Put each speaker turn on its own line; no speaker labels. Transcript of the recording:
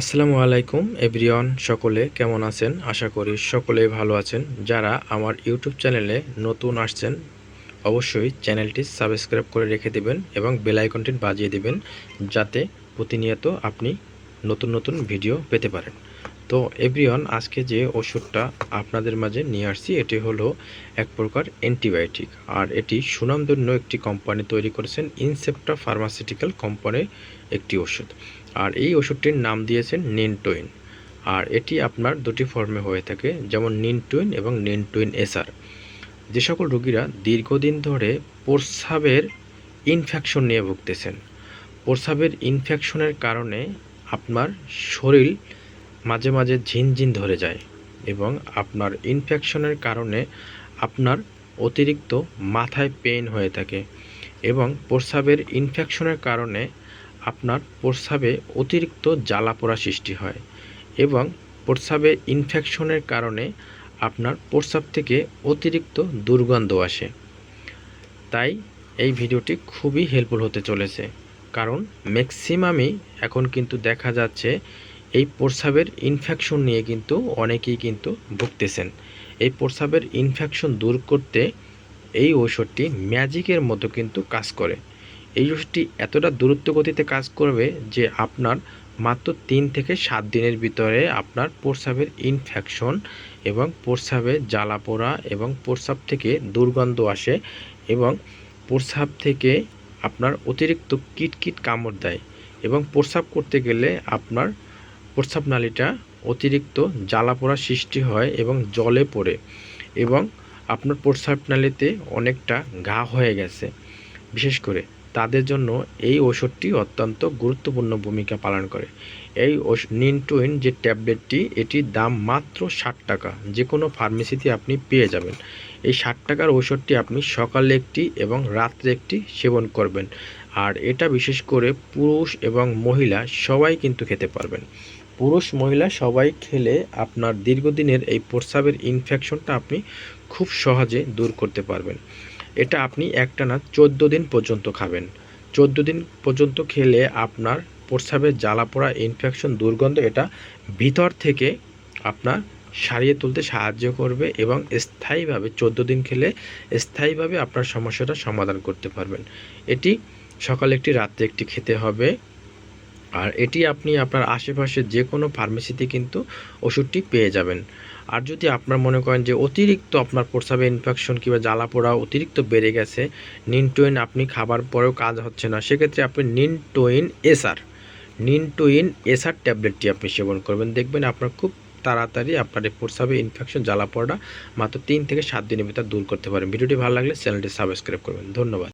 আসসালামু আলাইকুম, এভরিওয়ান, সকলে কেমন আছেন? আশা করি সকলেই ভালো আছেন। যারা আমার ইউটিউব চ্যানেলে নতুন আসছেন, অবশ্যই চ্যানেলটি সাবস্ক্রাইব করে রেখে দেবেন এবং বেল আইকনটি বাজিয়ে দেবেন, যাতে প্রতিনিয়ত আপনি নতুন নতুন ভিডিও পেতে পারেন। তো এভরিওয়ান, আজকে যে ওষুধটা আপনাদের মাঝে নিয়ে আসছি, এটি হলো এক প্রকার অ্যান্টিবায়োটিক। আর এটি সুনামধন্য একটি কোম্পানি তৈরি করেছেন, ইনসেপ্টা ফার্মাসিউটিক্যাল কোম্পানির একটি ওষুধ। আর এই ওষুধটির নাম দিয়েছেন নিনটোইন। আর এটি আপনার দুটি ফর্মে হয়ে থাকে, যেমন নিনটোইন এবং নিনটোইন এসআর যে সকল রোগীরা দীর্ঘদিন ধরে প্রস্রাবের ইনফেকশন নিয়ে ভুগতেছেন, প্রস্রাবের ইনফেকশনের কারণে আপনার শরীর মাঝে মাঝে ঝিনঝিন ধরে যায় এবং আপনার ইনফেকশনের কারণে আপনার অতিরিক্ত মাথায় পেইন হয়ে থাকে এবং প্রস্রাবের ইনফেকশনের কারণে আপনার প্রস্রাবে অতিরিক্ত জ্বালা পোড়া সৃষ্টি হয় এবং প্রস্রাবে ইনফেকশনের কারণে আপনার প্রস্রাব থেকে অতিরিক্ত দুর্গন্ধ আসে। তাই এই ভিডিওটি খুবই হেল্পফুল হতে চলেছে, কারণ ম্যাক্সিমামই এখন কিন্তু দেখা যাচ্ছে এই প্রস্রাবের ইনফেকশন নিয়ে কিন্তু অনেকেই কিন্তু ভুগতেছেন। এই প্রস্রাবের ইনফেকশন দূর করতে এই ঔষধটি ম্যাজিকের মতো কিন্তু কাজ করে। এই ওষুধটি এতটা দূরত্ব গতিতে কাজ করবে যে আপনার মাত্র তিন থেকে সাত দিনের ভিতরে আপনার প্রস্রাবের ইনফেকশন এবং প্রস্রাবে জ্বালা পোড়া এবং প্রস্রাব থেকে দুর্গন্ধ আসে এবং প্রস্রাব থেকে আপনার অতিরিক্ত কিটকিট কামড় দেয় এবং প্রস্রাব করতে গেলে আপনার প্রস্রাব নালীটা অতিরিক্ত জ্বালা পোড়া সৃষ্টি হয় এবং জলে পড়ে এবং আপনার প্রস্রাব নালীতে অনেকটা ঘা হয়ে গেছে। বিশেষ করে তাদের জন্য এই ওষুধটি অত্যন্ত গুরুত্বপূর্ণ ভূমিকা পালন করে। এই নিনটুইন যে ট্যাবলেটটি, এটির দাম মাত্র ষাট টাকা। যে কোনো ফার্মেসিতে আপনি পেয়ে যাবেন। এই ষাট টাকার ওষুধটি আপনি সকালে একটি এবং রাত্রে একটি সেবন করবেন। আর এটা বিশেষ করে পুরুষ এবং মহিলা সবাই কিন্তু খেতে পারবেন। পুরুষ মহিলা সবাই খেলে আপনার দীর্ঘদিনের এই প্রস্রাবের ইনফেকশনটা আপনি খুব সহজে দূর করতে পারবেন। এটা আপনি একটানা চোদ্দ দিন পর্যন্ত খাবেন। চোদ্দ দিন পর্যন্ত খেলে আপনার প্রস্রাবের জ্বালা পোড়া ইনফেকশন দুর্গন্ধ এটা ভিতর থেকে আপনার সারিয়ে তুলতে সাহায্য করবে এবং স্থায়ীভাবে চোদ্দ দিন খেলে স্থায়ীভাবে আপনার সমস্যাটা সমাধান করতে পারবেন। এটি সকালে একটি, রাত্রে একটি খেতে হবে। আর এটি আপনি আপনার আশেপাশে যে কোনো ফার্মেসিতে কিন্তু ওষুধটি পেয়ে যাবেন। আর যদি আপনার মনে করেন যে অতিরিক্ত আপনার প্রস্রাবে ইনফেকশন কিংবা জ্বালা পোড়া অতিরিক্ত বেড়ে গেছে নিনটোইন আপনি খাবার পরেও কাজ হচ্ছে না, সেক্ষেত্রে আপনি নিনটোইন এসআর নিনটোইন এসআর ট্যাবলেটটি আপনি সেবন করবেন। দেখবেন আপনার খুব তাড়াতাড়ি আপনার এই প্রস্রাবে ইনফেকশন জ্বালা পোড়া মাত্র তিন থেকে সাত দিনের ভিতর দূর করতে পারেন। ভিডিওটি ভালো লাগলে চ্যানেলটি সাবস্ক্রাইব করবেন। ধন্যবাদ।